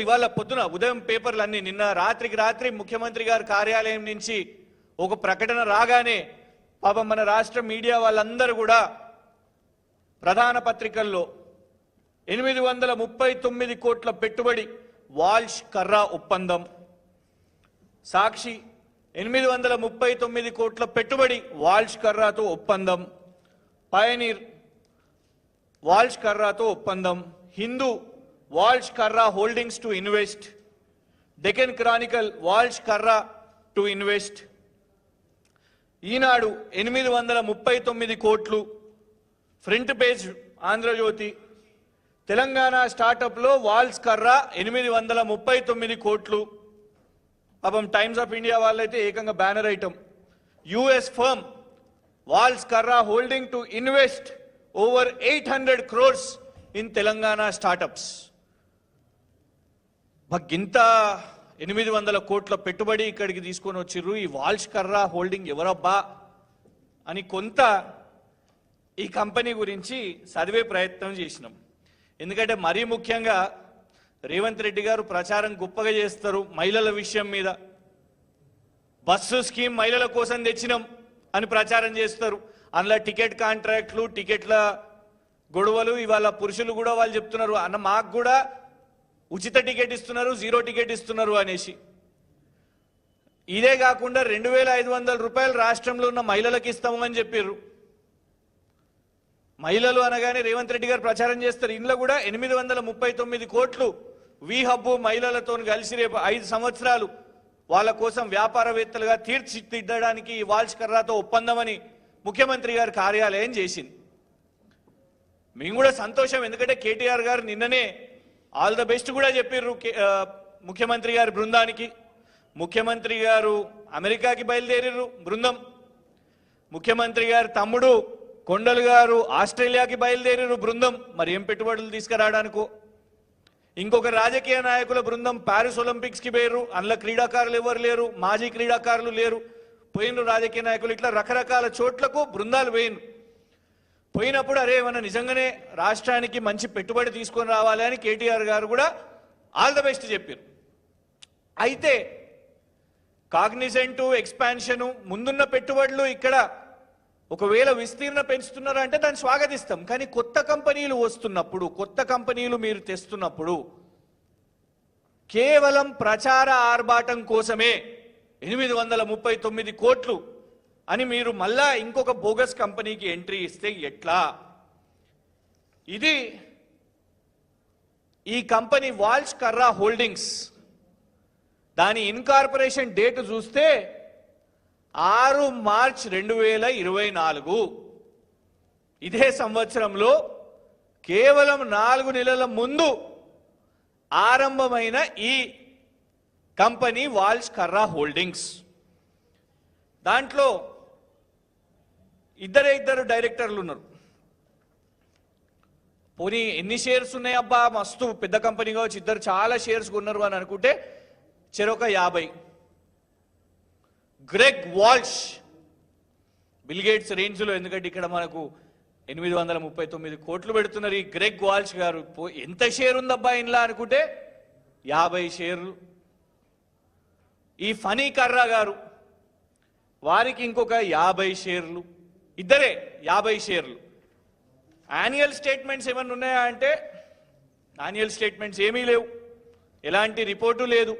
ఇవాళ పొద్దున ఉదయం పేపర్లు నిన్న రాత్రికి రాత్రి ముఖ్యమంత్రి గారి కార్యాలయం నుంచి ఒక ప్రకటన రాగానే పాపం మన రాష్ట్ర మీడియా వాళ్ళందరూ కూడా ప్రధాన పత్రికల్లో ఎనిమిది వందల ముప్పై తొమ్మిది కోట్ల పెట్టుబడి వాల్ష్ కర్రా ఒప్పందం. సాక్షి ఎనిమిది వందల ముప్పై తొమ్మిది కోట్ల పెట్టుబడి వాల్ష్ కర్రాతో ఒప్పందం. పయనీర్ వాల్ష్ కర్రాతో ఒప్పందం. Hindu Walsh Karra holdings to invest Deccan Chronicle Walsh Karra to invest Eenadu ఎనిమిది వందల ముప్పై తొమ్మిది కోట్లు. Front page Andhrajyothy. తెలంగాణ స్టార్టప్లో వాల్స్ కర్రా ఎనిమిది వందల ముప్పై తొమ్మిది కోట్లు. పాపం టైమ్స్ ఆఫ్ ఇండియా వాళ్ళైతే ఏకంగా banner item US firm Walsh Karra holding to invest over eight hundred crores in Telangana startups గింత ఎనిమిది వందల కోట్ల పెట్టుబడి ఇక్కడికి తీసుకొని వచ్చిర్రు. ఈ వాల్ష్ కర్రా హోల్డింగ్ ఎవరబ్బా అని కొంత ఈ కంపెనీ గురించి చదివే ప్రయత్నం చేసినాం. ఎందుకంటే మరీ ముఖ్యంగా రేవంత్ రెడ్డి గారు ప్రచారం గొప్పగా చేస్తారు మహిళల విషయం మీద. బస్సు స్కీమ్ మహిళల కోసం తెచ్చినాం అని ప్రచారం చేస్తారు. అందులో టికెట్ కాంట్రాక్ట్లు టికెట్ల గొడవలు ఇవాళ పురుషులు కూడా వాళ్ళు చెప్తున్నారు. అన్న మాకు కూడా ఉచిత టికెట్ ఇస్తున్నారు జీరో టికెట్ ఇస్తున్నారు అనేసి. ఇదే కాకుండా రెండు వేల ఐదు వందల రూపాయలు రాష్ట్రంలో ఉన్న మహిళలకు ఇస్తామని చెప్పారు మహిళలు అనగానే రేవంత్ రెడ్డి గారు ప్రచారం చేస్తారు. ఇందులో కూడా ఎనిమిది వందల ముప్పై తొమ్మిది కోట్లు వి హబ్బు మహిళలతో కలిసి రేపు ఐదు సంవత్సరాలు వాళ్ళ కోసం వ్యాపారవేత్తలుగా తీర్చిదిద్దడానికి ఈ వాల్స్ కర్రాతో ఒప్పందమని ముఖ్యమంత్రి గారి కార్యాలయం చేసింది. మేము కూడా సంతోషం. ఎందుకంటే కేటీఆర్ గారు నిన్ననే ఆల్ ద బెస్ట్ కూడా చెప్పిర్రు కే- ముఖ్యమంత్రి గారి బృందానికి. ముఖ్యమంత్రి గారు అమెరికాకి బయలుదేరిర్రు బృందం. ముఖ్యమంత్రి గారి తమ్ముడు కొండలు గారు ఆస్ట్రేలియాకి బయలుదేరిరు బృందం. మరి ఏం పెట్టుబడులు తీసుకురావడానికో? ఇంకొక రాజకీయ నాయకుల బృందం ప్యారిస్ ఒలింపిక్స్కి పోయారు అందులో క్రీడాకారులు ఎవరు లేరు? మాజీ క్రీడాకారులు లేరు. పోయినరు రాజకీయ నాయకులు. ఇట్లా రకరకాల చోట్లకు బృందాలు పోయినరు పోయినప్పుడు అరే మన నిజంగానే రాష్ట్రానికి మంచి పెట్టుబడి తీసుకొని రావాలి అని కేటీఆర్ గారు కూడా ఆల్ ద బెస్ట్ చెప్పారు. అయితే కాగ్నిజెంటు ఎక్స్పాన్షను ముందున్న పెట్టుబడులు ఇక్కడ ఒకవేళ విస్తీర్ణ పెంచుతున్నారంటే దాన్ని స్వాగతిస్తాం. కానీ కొత్త కంపెనీలు వస్తున్నప్పుడు కొత్త కంపెనీలు మీరు తెస్తున్నప్పుడు కేవలం ప్రచార ఆర్భాటం కోసమే ఎనిమిది వందల ముప్పై తొమ్మిది కోట్లు అని మీరు మళ్ళా ఇంకొక బోగస్ కంపెనీకి ఎంట్రీ ఇస్తే ఎట్లా? ఇది ఈ కంపెనీ వాల్స్ కర్రా హోల్డింగ్స్. దాని ఇన్కార్పొరేషన్ డేట్ చూస్తే ఆరు మార్చ్ రెండు వేల ఇరవై నాలుగు. ఇదే సంవత్సరంలో కేవలం నాలుగు నెలల ముందు ఆరంభమైన ఈ కంపెనీ వాల్స్ కర్రా హోల్డింగ్స్. దాంట్లో ఇద్దరే ఇద్దరు డైరెక్టర్లు ఉన్నారు. పోనీ ఎన్ని షేర్స్ ఉన్నాయి అబ్బా? మస్తు పెద్ద కంపెనీ కావచ్చు. ఇద్దరు చాలా షేర్స్ కొన్నారు అని అనుకుంటే చెరొక యాభై. గ్రెగ్ వాల్ష్. బిల్గేట్స్ రేంజ్లో ఎందుకంటే ఇక్కడ మనకు ఎనిమిది వందల ముప్పై తొమ్మిది కోట్లు పెడుతున్నారు ఈ గ్రెగ్ వాల్ష్ గారు. పో- ఎంత షేర్ ఉందబ్బా ఇంట్లో అనుకుంటే? యాభై షేర్లు. ఈ ఫనీ కర్రా గారు వారికి ఇంకొక యాభై షేర్లు. ఇద్దరే యాభై షేర్లు. యాన్యువల్ స్టేట్మెంట్స్ ఏమైనా ఉన్నాయా అంటే యాన్యువల్ స్టేట్మెంట్స్ ఏమీ లేవు. ఎలాంటి రిపోర్టు లేదు.